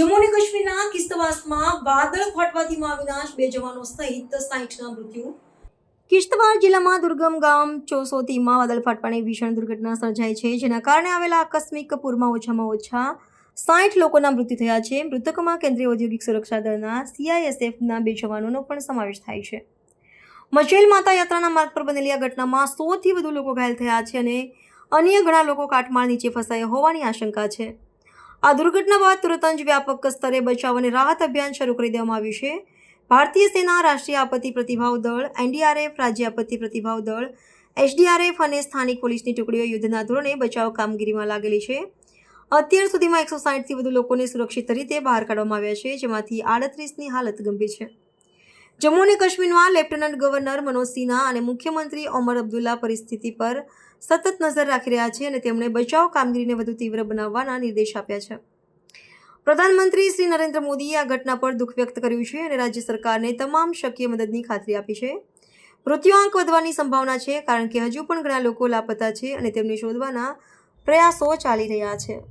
જમ્મુ અને કાશ્મીરના કિસ્તવાસમાં વાદળ ફાટવાથી અવિનાશ વિનાશ બે જવાનો સહિત સાહીઠના મૃત્યુ. કિશ્તવાર જિલ્લામાં દુર્ગમ ગામ ચોસોતીમાં વાદળ ફાટવાની ભીષણ દુર્ઘટના સર્જાઈ છે, જેના કારણે આવેલા આકસ્મિક પૂરમાં ઓછામાં ઓછા સાઠ લોકોના મૃત્યુ થયા છે. મૃતકોમાં કેન્દ્રીય ઔદ્યોગિક સુરક્ષા દળના સીઆઈએસએફના બે જવાનોનો પણ સમાવેશ થાય છે. મચેલ માતા યાત્રાના માર્ગ પર બનેલી આ ઘટનામાં સોથી વધુ લોકો ઘાયલ થયા છે અને અન્ય ઘણા લોકો કાટમાળ નીચે ફસાયા હોવાની આશંકા છે. આ દુર્ઘટના બાદ તુરંત જ વ્યાપક સ્તરે બચાવ અને રાહત અભિયાન શરૂ કરી દેવામાં આવ્યું છે. ભારતીય સેના, રાષ્ટ્રીય આપત્તિ પ્રતિભાવ દળ, એનડીઆરએફ, રાજ્ય આપત્તિ પ્રતિભાવ દળ એસડીઆરએફ અને સ્થાનિક પોલીસની ટુકડીઓ યુદ્ધના ધોરણે બચાવ કામગીરીમાં લાગેલી છે. અત્યાર સુધીમાં એકસો સાઠથી વધુ લોકોને સુરક્ષિત રીતે બહાર કાઢવામાં આવ્યા છે, જેમાંથી આડત્રીસની હાલત ગંભીર છે. જમ્મુ અને કાશ્મીરમાં લેફ્ટનન્ટ ગવર્નર મનોજ સિન્હા અને મુખ્યમંત્રી ઓમર અબ્દુલ્લા પરિસ્થિતિ પર સતત નજર રાખી રહ્યા છે અને તેમણે બચાવ કામગીરીને વધુ તીવ્ર બનાવવાના નિર્દેશ આપ્યા છે. પ્રધાનમંત્રી શ્રી નરેન્દ્ર મોદીએ આ ઘટના પર દુઃખ વ્યક્ત કર્યું છે અને રાજ્ય સરકારને તમામ શક્ય મદદની ખાતરી આપી છે. મૃત્યુઆંક વધવાની સંભાવના છે કારણ કે હજુ પણ ઘણા લોકો લાપતા છે અને તેમને શોધવાના પ્રયાસો ચાલી રહ્યા છે.